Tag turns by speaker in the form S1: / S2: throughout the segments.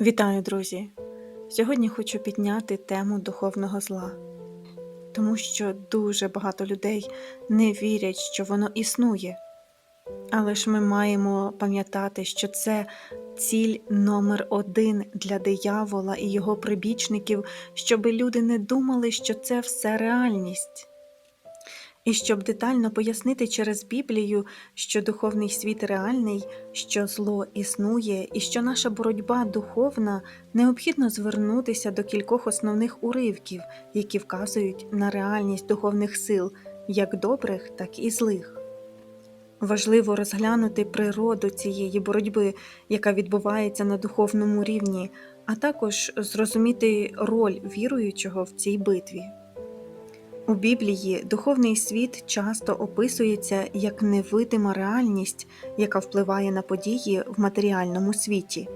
S1: Вітаю, друзі! Сьогодні хочу підняти тему духовного зла, тому що дуже багато людей не вірять, що воно існує. Але ж ми маємо пам'ятати, що це ціль номер один для диявола і його прибічників, щоби люди не думали, що це все реальність. І щоб детально пояснити через Біблію, що духовний світ реальний, що зло існує, і що наша боротьба духовна, необхідно звернутися до кількох основних уривків, які вказують на реальність духовних сил, як добрих, так і злих. Важливо розглянути природу цієї боротьби, яка відбувається на духовному рівні, а також зрозуміти роль віруючого в цій битві. У Біблії духовний світ часто описується як невидима реальність, яка впливає на події в матеріальному світі.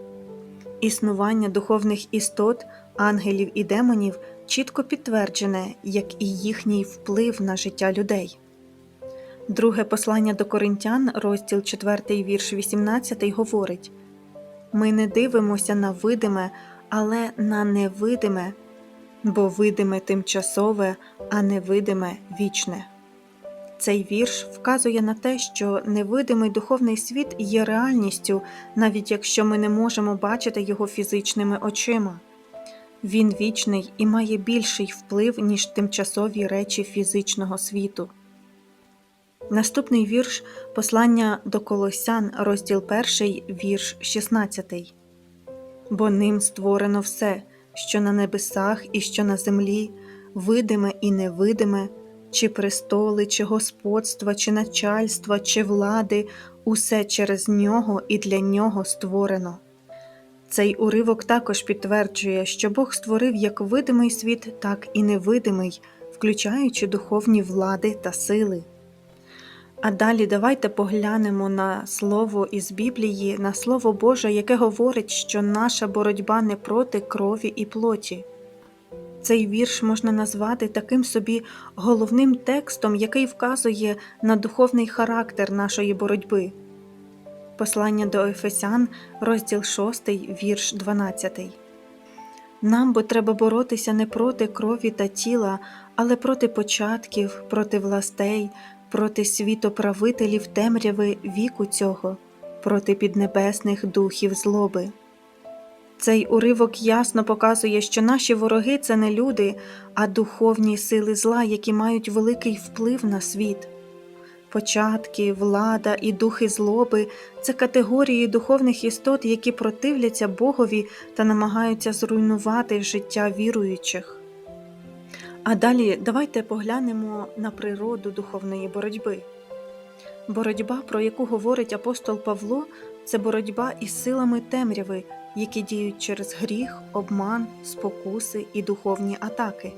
S1: Існування духовних істот, ангелів і демонів чітко підтверджене, як і їхній вплив на життя людей. Друге послання до Коринтян, розділ 4, вірш 18, говорить: Ми не дивимося на видиме, але на невидиме бо видиме тимчасове, а невидиме вічне. Цей вірш вказує на те, що невидимий духовний світ є реальністю, навіть якщо ми не можемо бачити його фізичними очима. Він вічний і має більший вплив, ніж тимчасові речі фізичного світу. Наступний вірш послання до Колосян, розділ 1, вірш 16. Бо ним створено все, що на небесах і що на землі, видиме і невидиме, чи престоли, чи господства, чи начальства, чи влади, усе через нього і для нього створено. Цей уривок також підтверджує, що Бог створив як видимий світ, так і невидимий, включаючи духовні влади та сили. А далі давайте поглянемо на слово із Біблії, на Слово Боже, яке говорить, що наша боротьба не проти крові і плоті. Цей вірш можна назвати таким собі головним текстом, який вказує на духовний характер нашої боротьби. Послання до Ефесян, розділ 6, вірш 12. Нам бо треба боротися не проти крові та тіла, але проти початків, проти властей, проти світоправителів темряви віку цього, проти піднебесних духів злоби. Цей уривок ясно показує, що наші вороги це не люди, а духовні сили зла, які мають великий вплив на світ. Початки, влада і духи злоби це категорії духовних істот, які противляться Богові та намагаються зруйнувати життя віруючих. А далі давайте поглянемо на природу духовної боротьби. Боротьба, про яку говорить апостол Павло, це боротьба із силами темряви, які діють через гріх, обман, спокуси і духовні атаки.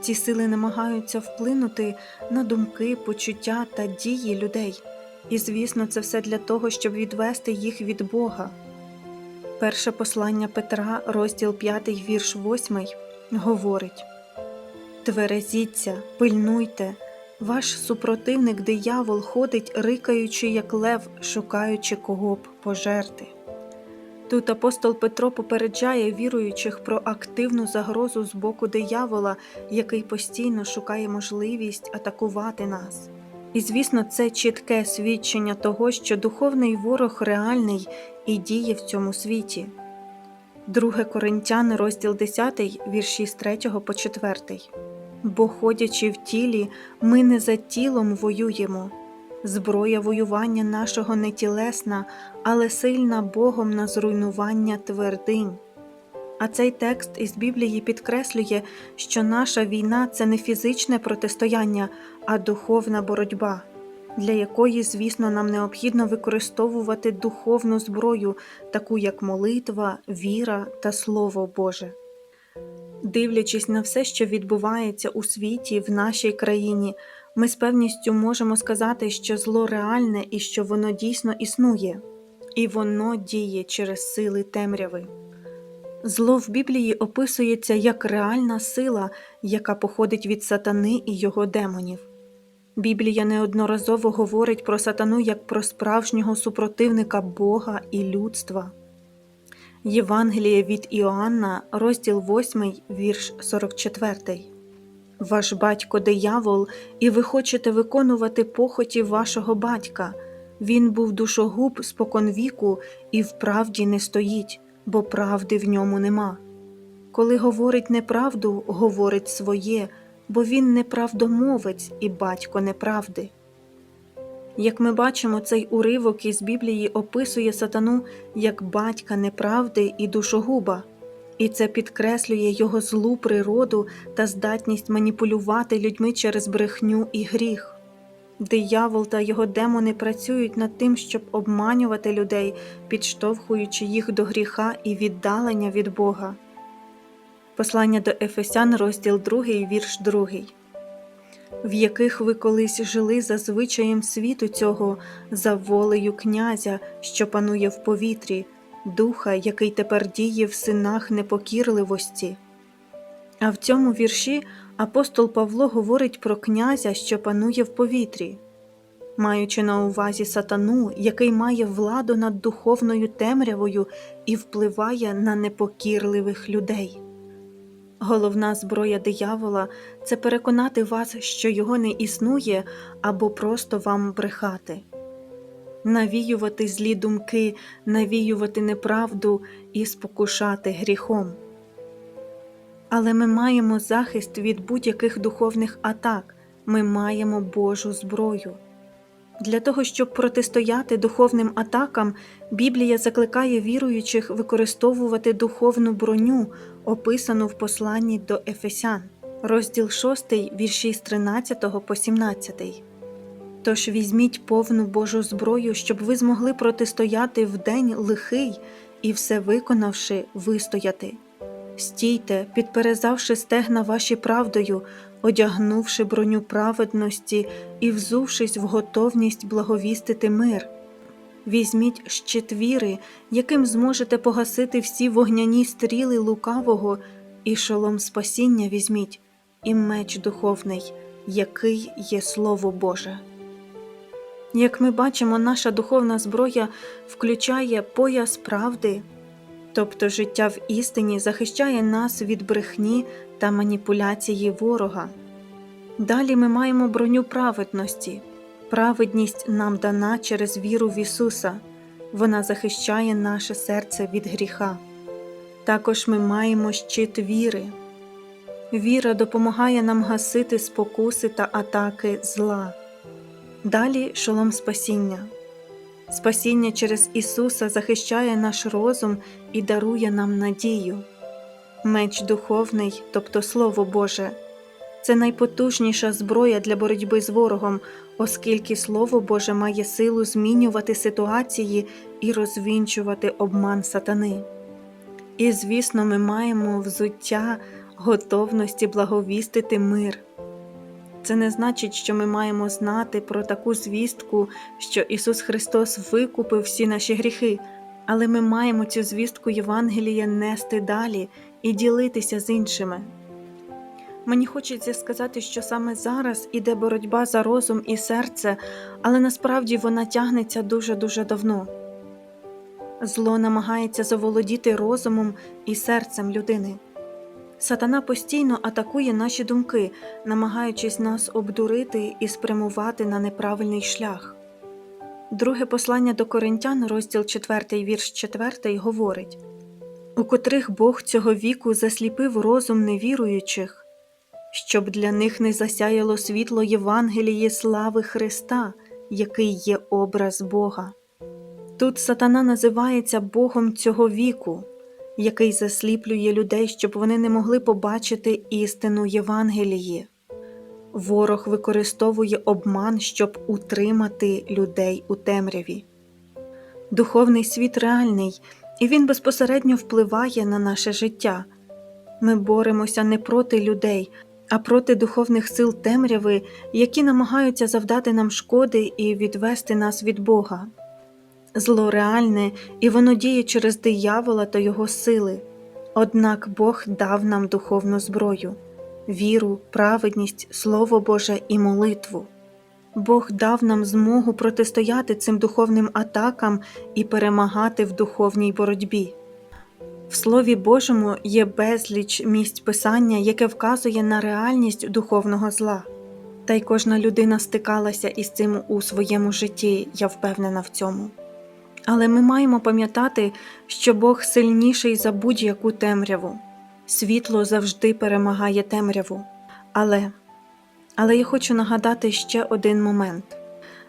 S1: Ці сили намагаються вплинути на думки, почуття та дії людей, і, звісно, це все для того, щоб відвести їх від Бога. Перше послання Петра, розділ 5, вірш 8, говорить Тверезіться, пильнуйте, ваш супротивник диявол ходить, рикаючи, як лев, шукаючи кого б пожерти. Тут апостол Петро попереджає віруючих про активну загрозу з боку диявола, який постійно шукає можливість атакувати нас. І, звісно, це чітке свідчення того, що духовний ворог реальний і діє в цьому світі. 2 Коринтяни, розділ 10, вірші з 3 по 4. Бо, ходячи в тілі, ми не за тілом воюємо. Зброя воювання нашого не тілесна, але сильна Богом на зруйнування твердинь. А цей текст із Біблії підкреслює, що наша війна це не фізичне протистояння, а духовна боротьба, для якої, звісно, нам необхідно використовувати духовну зброю, таку як молитва, віра та Слово Боже. Дивлячись на все, що відбувається у світі, в нашій країні, ми з певністю можемо сказати, що зло реальне і що воно дійсно існує, і воно діє через сили темряви. Зло в Біблії описується як реальна сила, яка походить від сатани і його демонів. Біблія неодноразово говорить про сатану як про справжнього супротивника Бога і людства. Євангеліє від Іоанна, розділ 8, вірш 44. Ваш батько диявол, і ви хочете виконувати похоті вашого батька. Він був душогуб споконвіку і в правді не стоїть, бо правди в ньому нема. Коли говорить неправду, говорить своє, бо він неправдомовець і батько неправди. Як ми бачимо, цей уривок із Біблії описує сатану як батька неправди і душогуба, і це підкреслює його злу природу та здатність маніпулювати людьми через брехню і гріх. Диявол та його демони працюють над тим, щоб обманювати людей, підштовхуючи їх до гріха і віддалення від Бога. Послання до Ефесян, розділ 2, вірш 2 в яких ви колись жили за звичаєм світу цього, за волею князя, що панує в повітрі, духа, який тепер діє в синах непокірливості. А в цьому вірші апостол Павло говорить про князя, що панує в повітрі, маючи на увазі сатану, який має владу над духовною темрявою і впливає на непокірливих людей. Головна зброя диявола це переконати вас, що його не існує, або просто вам брехати, навіювати злі думки, навіювати неправду і спокушати гріхом. Але ми маємо захист від будь-яких духовних атак, ми маємо Божу зброю. Для того, щоб протистояти духовним атакам, Біблія закликає віруючих використовувати духовну броню, описану в посланні до Ефесян, розділ 6, вірші з 13 по 17. Тож візьміть повну Божу зброю, щоб ви змогли протистояти в день лихий і, все виконавши, вистояти. Стійте, підперезавши стегна ваші правдою, одягнувши броню праведності і взувшись в готовність благовістити мир. Візьміть щит віри, яким зможете погасити всі вогняні стріли лукавого, і шолом спасіння візьміть, і меч духовний, який є Слово Боже. Як ми бачимо, наша духовна зброя включає пояс правди, тобто життя в істині захищає нас від брехні та маніпуляції ворога. Далі ми маємо броню праведності. Праведність нам дана через віру в Ісуса, вона захищає наше серце від гріха. Також ми маємо щит віри. Віра допомагає нам гасити спокуси та атаки зла. Далі шолом спасіння. Спасіння через Ісуса захищає наш розум і дарує нам надію. Меч духовний, тобто Слово Боже, це найпотужніша зброя для боротьби з ворогом, оскільки Слово Боже має силу змінювати ситуації і розвінчувати обман сатани. І, звісно, ми маємо взуття готовності благовістити мир. Це не значить, що ми маємо знати про таку звістку, що Ісус Христос викупив всі наші гріхи, але ми маємо цю звістку Євангелія нести далі і ділитися з іншими. Мені хочеться сказати, що саме зараз іде боротьба за розум і серце, але насправді вона тягнеться дуже-дуже давно. Зло намагається заволодіти розумом і серцем людини. Сатана постійно атакує наші думки, намагаючись нас обдурити і спрямувати на неправильний шлях. Друге послання до Коринтян, розділ 4, вірш 4, говорить у котрих Бог цього віку засліпив розум невіруючих, щоб для них не засяяло світло Євангелії слави Христа, який є образ Бога. Тут сатана називається Богом цього віку, який засліплює людей, щоб вони не могли побачити істину Євангелії. Ворог використовує обман, щоб утримати людей у темряві. Духовний світ реальний, і він безпосередньо впливає на наше життя. Ми боремося не проти людей, а проти духовних сил темряви, які намагаються завдати нам шкоди і відвести нас від Бога. Зло реальне, і воно діє через диявола та його сили. Однак Бог дав нам духовну зброю, віру, праведність, Слово Боже і молитву. Бог дав нам змогу протистояти цим духовним атакам і перемагати в духовній боротьбі. В Слові Божому є безліч місць писання, яке вказує на реальність духовного зла. Та й кожна людина стикалася із цим у своєму житті, я впевнена в цьому. Але ми маємо пам'ятати, що Бог сильніший за будь-яку темряву. Світло завжди перемагає темряву. Але, але я хочу нагадати ще один момент.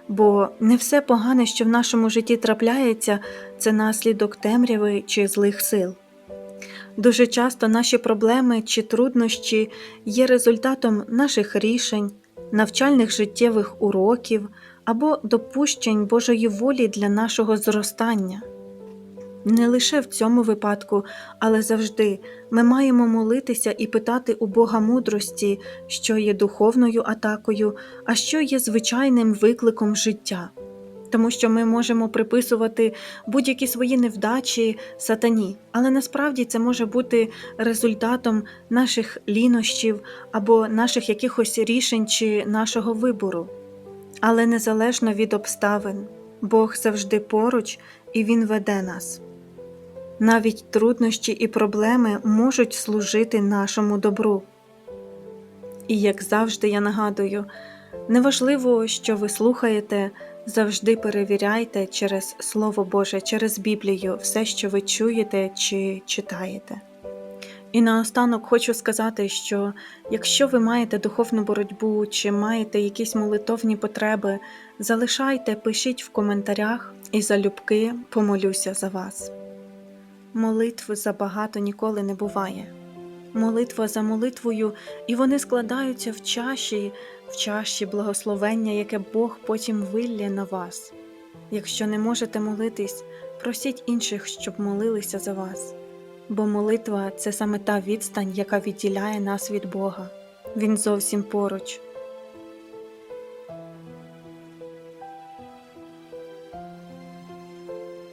S1: Бо не все погане, що в нашому житті трапляється, це наслідок темряви чи злих сил. Дуже часто наші проблеми чи труднощі є результатом наших рішень, навчальних життєвих уроків або допущень Божої волі для нашого зростання. Не лише в цьому випадку, але завжди ми маємо молитися і питати у Бога мудрості, що є духовною атакою, а що є звичайним викликом життя. Тому що ми можемо приписувати будь-які свої невдачі сатані, але насправді це може бути результатом наших лінощів або наших якихось рішень чи нашого вибору. Але незалежно від обставин, Бог завжди поруч і Він веде нас. Навіть труднощі і проблеми можуть служити нашому добру. І як завжди, я нагадую, неважливо, що ви слухаєте, завжди перевіряйте через Слово Боже, через Біблію все, що ви чуєте чи читаєте. І наостанок хочу сказати, що якщо ви маєте духовну боротьбу чи маєте якісь молитовні потреби, залишайте, пишіть в коментарях і залюбки помолюся за вас. Молитв забагато ніколи не буває. Молитва за молитвою, і вони складаються в чаші, в чаші благословення, яке Бог потім виллє на вас. Якщо не можете молитись, просіть інших, щоб молилися за вас. Бо молитва це саме та відстань, яка відділяє нас від Бога. Він зовсім поруч.